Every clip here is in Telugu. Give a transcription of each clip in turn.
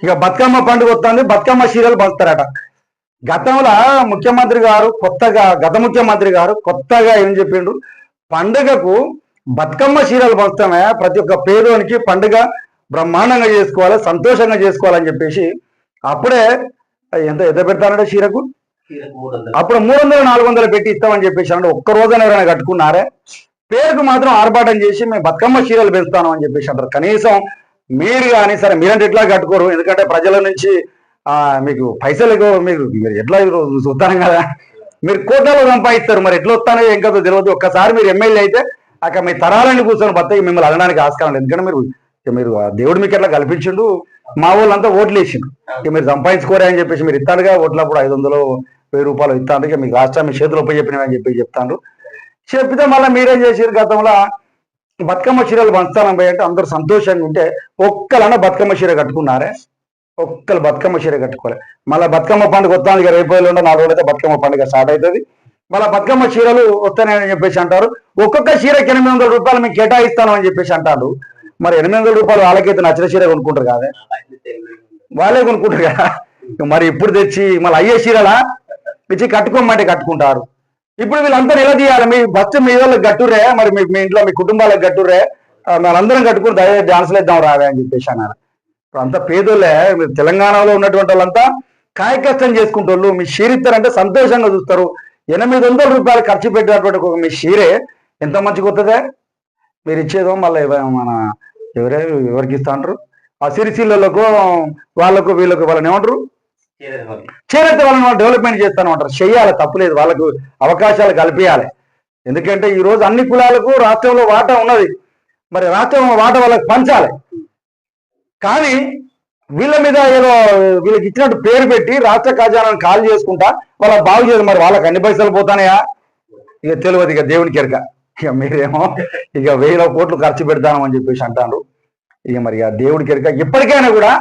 ఇక బతుకమ్మ పండుగ వస్తుంది బతుకమ్మ చీరలు పంచుతారట గతంలో ముఖ్యమంత్రి గారు కొత్తగా గత ముఖ్యమంత్రి గారు కొత్తగా ఏం చెప్పిండు? పండుగకు బతుకమ్మ చీరలు పంచుతామే ప్రతి ఒక్క పేదోనికి పండుగ బ్రహ్మాండంగా చేసుకోవాలి సంతోషంగా చేసుకోవాలని చెప్పేసి అప్పుడే ఎంత ఎంత పెడతానంటే చీరకు? అప్పుడు మూడు వందలు నాలుగు వందలు పెట్టి ఇస్తామని చెప్పేసి అంటే ఒక్క రోజున ఎవరైనా కట్టుకున్నారే? పేరుకు మాత్రం ఆర్భాటం చేసి మేము బతుకమ్మ చీరలు పెంచుతాను అని చెప్పేసి అంటారు. కనీసం మీరు కానీ సరే మీరంటే ఎట్లా కట్టుకోరు? ఎందుకంటే ప్రజల నుంచి మీకు పైసలు ఎక్కువ మీరు ఎట్లా చూస్తాను కదా? మీరు కోట్లలో సంపాదిస్తారు మరి ఎట్లా వస్తానో ఏం కదో తెలియదు ఒక్కసారి మీరు ఎమ్మెల్యే అయితే అక్కడ మీ తరాలని కూర్చొని బతకి మిమ్మల్ని అనడానికి ఆస్కారం లేదు. ఎందుకంటే మీరు మీరు ఆ దేవుడు మీకు ఎట్లా కల్పించిండు మా వాళ్ళంతా ఓట్లు వేసిండు. ఇక మీరు సంపాదించుకోరే అని చెప్పేసి మీరు ఇస్తానుగా ఓట్లప్పుడు ఐదు వందలు వెయ్యి రూపాయలు ఇస్తాను ఇక మీకు రాష్ట్రం మీ చేతిలో పోయి చెప్పినవి అని చెప్పి చెప్తాను చెప్తే మళ్ళీ మీరేం చేసారు గతంలో? బతుకమ్మ చీరలు పంచుతానం పోయి అంటే అందరూ సంతోషంగా ఉంటే ఒక్కలన్నా బతుకమ్మ చీర కట్టుకున్నారే. ఒక్కరు బతుకమ్మ చీర కట్టుకోలే. మళ్ళీ బతుకమ్మ పండుగ వస్తానికి రేపు నాలుగు రోజులైతే బతుకమ్మ పండుగ స్టార్ట్ అవుతుంది. మళ్ళీ బతుకమ్మ చీరలు వస్తాయని చెప్పేసి అంటారు. ఒక్కొక్క చీరకి ఎనిమిది వందల రూపాయలు మీకు కేటాయిస్తాను అని చెప్పేసి అంటారు. మరి ఎనిమిది వందల రూపాయలు వాళ్ళకైతే నచ్చిన చీర కొనుక్కుంటారు కదా? వాళ్ళే కొనుక్కుంటారు కదా. మరి ఇప్పుడు తెచ్చి మళ్ళీ అయ్యే చీరలా? తెచ్చి కట్టుకోమంటే కట్టుకుంటారు. ఇప్పుడు వీళ్ళంతా చేయాలి మీ బస్సు మీ వాళ్ళకి గట్టురే మరి మీ మీ ఇంట్లో మీ కుటుంబాలకు గట్టురే మనందరం కట్టుకుని దయ డాన్సులు ఇద్దాం రావే అని చెప్పేసి అన్నారు. ఇప్పుడు అంతా పేదోళ్ళే మీరు తెలంగాణలో ఉన్నటువంటి వాళ్ళంతా కాయకష్టం చేసుకుంటోళ్ళు మీ షీరిస్తారంటే సంతోషంగా చూస్తారు. ఎనిమిది వందల రూపాయలు ఖర్చు పెట్టినటువంటి ఒక మీ షీరే ఎంత మంచిగా వస్తుందే మీరు ఇచ్చేదో మళ్ళీ మన ఎవరే ఎవరికి ఇస్తా అంటారు? ఆ సిరిసిల్లలకు వాళ్ళకు వీళ్ళకు వాళ్ళని ఏమంటారు? చేనేత వాళ్ళని వాళ్ళు డెవలప్మెంట్ చేస్తాను అంటారు. చెయ్యాలి తప్పులేదు వాళ్ళకు అవకాశాలు కల్పించాలి ఎందుకంటే ఈ రోజు అన్ని కులాలకు రాష్ట్రంలో వాటా ఉన్నది. మరి రాష్ట్రం వాటా వాళ్ళకి పంచాలి. కానీ వీళ్ళ మీద ఏదో వీళ్ళకి ఇచ్చినట్టు పేరు పెట్టి రాష్ట్ర ఖజానాన్ని కాల్ చేసుకుంటా వాళ్ళ బాగు చేయదు మరి వాళ్ళకి అన్ని పైసలు పోతానయా? ఇక తెలియదు ఇక దేవునికి ఎరక ఇక మీరేమో ఇక వేల కోట్లు ఖర్చు పెడతాను అని చెప్పేసి అంటారు ఇక మరి ఆ దేవుడికి ఎరక ఇప్పటికైనా కూడా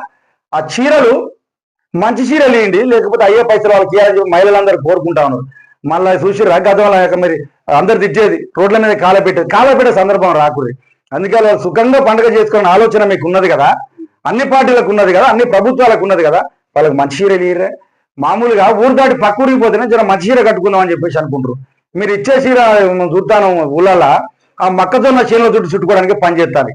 ఆ చీరలు మంచి చీరలు ఇవ్వండి లేకపోతే అయ్యే పైసలు వాళ్ళకి ఇవ్వాలని చెప్పి మహిళలందరూ కోరుకుంటా ఉన్నారు. మళ్ళీ చూసి గతంలో మరి అందరు తిట్టేది రోడ్ల మీద కాలపెట్టేది కాలపెట్టే సందర్భం రాకూడదు. అందుకే వాళ్ళు సుఖంగా పండుగ చేసుకునే ఆలోచన మీకు ఉన్నది కదా? అన్ని పార్టీలకు ఉన్నది కదా? అన్ని ప్రభుత్వాలకు ఉన్నది కదా? వాళ్ళకి మంచి చీర ఇయ్యరే? మామూలుగా ఊరు దాటి పక్క ఊరికి పోతేనే జర మంచి చీర కట్టుకుందాం అని చెప్పేసి అనుకుంటారు మీరు ఇచ్చే చీర చూస్తాను ఊళ్ళల్లో ఆ మొక్కజొన్న చీరలో చుట్టూ చుట్టుకోవడానికి పని చేస్తాను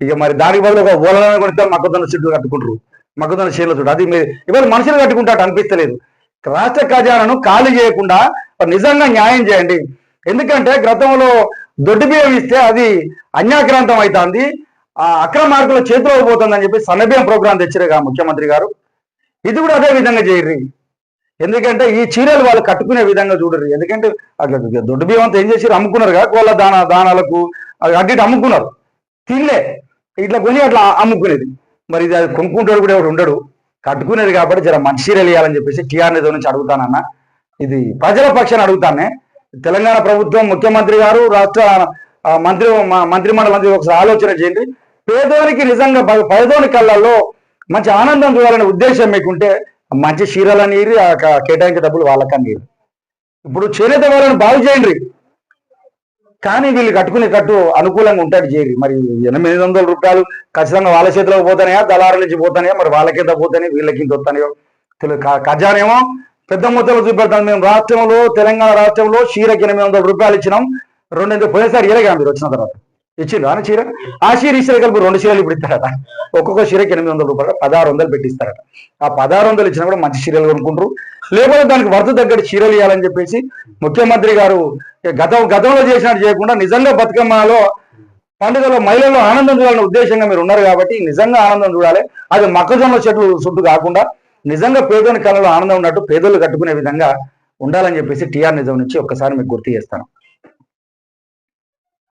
ఇక మరి దానికి బదులు ఒక ఊళ్ళలో కొడితే మొక్కజొన్న చుట్టూ కట్టుకుంటారు మగ్గుదన చీరలు చుట్టూ అది మీరు ఇవాళ మనుషులు కట్టుకుంటాడు అనిపిస్తలేదు. రాష్ట్ర ఖజానాను ఖాళీ చేయకుండా నిజంగా న్యాయం చేయండి. ఎందుకంటే గతంలో దొడ్డు బియ్యం ఇస్తే అది అన్యాక్రాంతం అవుతుంది. ఆ అక్రమార్కుల చేతిలో పోతుందని చెప్పి సన్నబియ్యం ప్రోగ్రాం తెచ్చిరేగా ముఖ్యమంత్రి గారు. ఇది కూడా అదే విధంగా చేయరు ఎందుకంటే ఈ చీరలు వాళ్ళు కట్టుకునే విధంగా చూడరు ఎందుకంటే అట్లా దొడ్డు బియ్యం అంతా ఏం చేసి అమ్ముకున్నారు కదా కోళ్ళ దాన దానాలకు. అవి అడ్డి అమ్ముకున్నారు. తినలే. ఇట్లా కొని అట్లా అమ్ముకునేది. మరి ఇది అది కొనుక్కుంటాడు కూడా ఎవడు ఉండడు. కట్టుకునేది కాబట్టి జర మంచి చీరలు ఇవ్వాలని చెప్పేసి టీఆర్ నిధుల నుంచి అడుగుతానన్న ఇది ప్రజల పక్షాన్ని అడుగుతానే. తెలంగాణ ప్రభుత్వం ముఖ్యమంత్రి గారు రాష్ట్ర మంత్రి మంత్రి మండలి ఒకసారి ఆలోచన చేయండి. పేదోనికి నిజంగా ప- పేదోని కళ్ళల్లో మంచి ఆనందం చూడాలనే ఉద్దేశం మీకుంటే మంచి చీరల నీరు ఆ కేటాయించే డబ్బులు వాళ్ళకని నీరు ఇప్పుడు చేనేత వాళ్ళని బాగు చేయండి. కానీ వీళ్ళు కట్టుకునే కట్టు అనుకూలంగా ఉంటాడు చేరి మరి ఎనిమిది వందల రూపాయలు ఖచ్చితంగా వాళ్ళ చేతిలోకి పోతానయా దళారుల నుంచి పోతానయా? మరి వాళ్ళకింత పోతానే వీళ్ళకి ఇంత వస్తానయో తెలియదు ఖజానేమో పెద్ద మొత్తంలో చూపెడతాం మేము రాష్ట్రంలో తెలంగాణ రాష్ట్రంలో షీరకి ఎనిమిది వందల రూపాయలు ఇచ్చినాం. రెండు వందలు పోయినసారి ఇలాగా మీరు వచ్చిన తర్వాత? ఇచ్చిండ్రు అని చీర? ఆ చీర ఇచ్చిన కలిపి రెండు చీరలు ఇప్పుడు ఇస్తారట. ఒక్కొక్క చీరకి ఎనిమిది వందల రూపాయలు పదహారు వందలు పెట్టిస్తారట. ఆ పదహారు వందలు ఇచ్చినా కూడా మంచి చీరలు కొనుక్కుంటారు. లేకపోతే దానికి వర్త తగ్గట్టు చీరలు ఇవ్వాలని చెప్పేసి ముఖ్యమంత్రి గారు గతం గతంలో చేసినట్టు చేయకుండా నిజంగా బతుకమ్మలో పండుగలో మహిళల్లో ఆనందం చూడాలనే ఉద్దేశంగా మీరు ఉన్నారు కాబట్టి నిజంగా ఆనందం చూడాలి. అది మొక్కజొన్న చెట్లు చుట్టూ కాకుండా నిజంగా పేదోని కళలో ఆనందం ఉన్నట్టు పేదోళ్ళు కట్టుకునే విధంగా ఉండాలని చెప్పేసి టీఆర్ నిజం నుంచి ఒక్కసారి మీకు గుర్తు చేస్తాను.